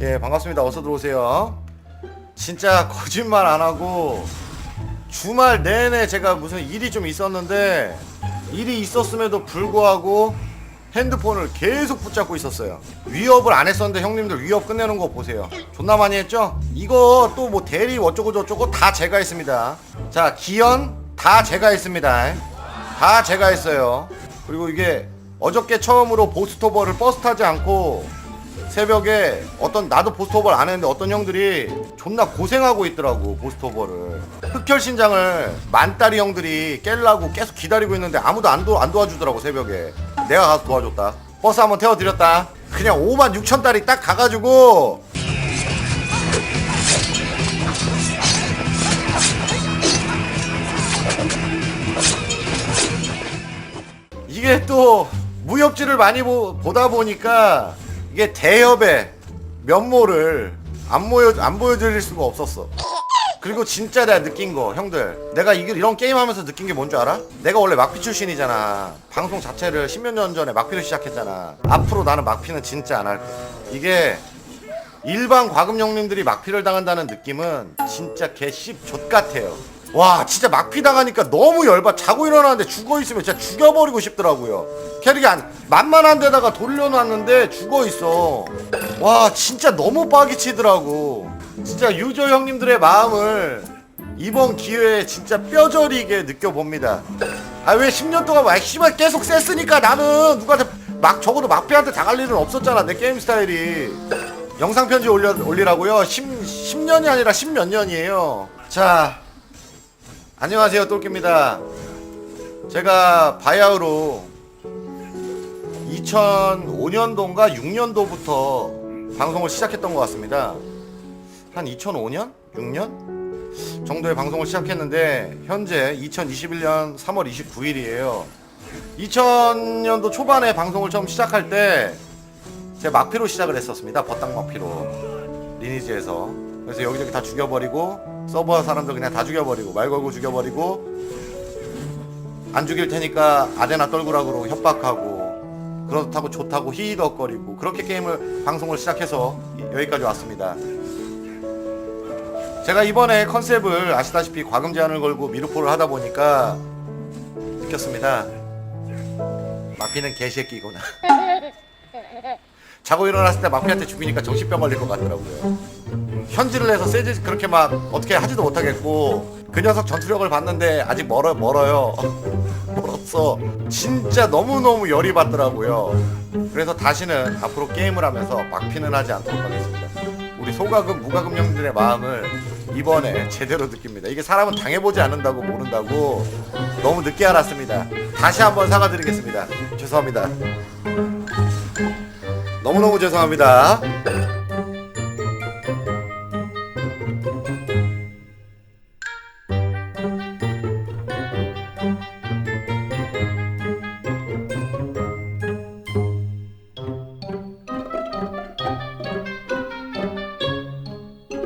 예, 반갑습니다. 어서 들어오세요. 진짜 거짓말 안 하고 주말 내내 제가 무슨 일이 좀 있었는데 일이 있었음에도 불구하고 핸드폰을 계속 붙잡고 있었어요. 위협을 안 했었는데 형님들 위협 끝내는 거 보세요. 존나 많이 했죠? 이거 또 뭐 대리 어쩌고 저쩌고 다 제가 했습니다. 자, 기현 다 제가 했습니다. 다 제가 했어요. 그리고 이게 어저께 처음으로 보스토버를 버스 타지 않고 새벽에 어떤 나도 보스토벌 안 했는데 어떤 형들이 존나 고생하고 있더라고 보스토벌을. 흑혈 신장을 만다리 형들이 깰라고 계속 기다리고 있는데 아무도 안, 도, 안 도와주더라고 새벽에. 내가 가서 도와줬다. 버스 한번 태워드렸다. 그냥 5만 6천 달이 딱 가가지고 이게 또 무협지를 많이 보, 보다 보니까 이게 대협의 면모를 안 보여 안 보여드릴 수가 없었어. 그리고 진짜 내가 느낀 거 형들. 내가 이 이런 게임 하면서 느낀 게 뭔 줄 알아? 내가 원래 막피 출신이잖아. 방송 자체를 십몇 년 전에 막피로 시작했잖아. 앞으로 나는 막피는 진짜 안 할 거야. 이게 일반 과금 형님들이 막피를 당한다는 느낌은 진짜 개씹 좆 같아요 와 진짜 막피 당하니까 너무 열받 자고 일어나는데 죽어있으면 진짜 죽여버리고 싶더라고요. 캐릭이 안 만만한 데다가 돌려놨는데 죽어있어. 와 진짜 너무 빠기치더라고. 진짜 유저 형님들의 마음을 이번 기회에 진짜 뼈저리게 느껴봅니다. 아 왜 10년 동안 막 씨발 계속 셌으니까 나는 누구한테 막 적어도 막피한테 당할 일은 없었잖아 내 게임 스타일이. 영상 편지 올려, 올리라고요? 10, 10년이 아니라 10 몇 년이에요. 자 안녕하세요 똘끼입니다. 제가 바야흐로 2005년도인가 6년도부터 방송을 시작했던 것 같습니다. 한 2005년? 6년? 정도의 방송을 시작했는데 현재 2021년 3월 29일이에요. 2000년도 초반에 방송을 처음 시작할 때 제가 막피로 시작을 했었습니다. 버땅 막피로 리니지에서. 그래서 여기저기 다 죽여버리고 서버 사람들 그냥 다 죽여버리고 말 걸고 죽여버리고 안 죽일 테니까 아데나 떨구라고 협박하고 그렇다고 좋다고 히히덕거리고 그렇게 게임을 방송을 시작해서 여기까지 왔습니다. 제가 이번에 컨셉을 아시다시피 과금 제한을 걸고 미루포를 하다 보니까 느꼈습니다. 마피는 개새끼구나 자고 일어났을 때 마피한테 죽이니까 정신병 걸릴 것 같더라고요. 현질을 해서 세지 그렇게 막 어떻게 하지도 못하겠고 그 녀석 전투력을 봤는데 아직 멀어 멀어요. 멀었어. 진짜 너무 너무 열이 받더라고요. 그래서 다시는 앞으로 게임을 하면서 막피는 하지 않도록 하겠습니다. 우리 소가금 무가금 형들의 마음을 이번에 제대로 느낍니다. 이게 사람은 당해보지 않는다고 모른다고 너무 늦게 알았습니다. 다시 한번 사과드리겠습니다. 죄송합니다 너무너무 죄송합니다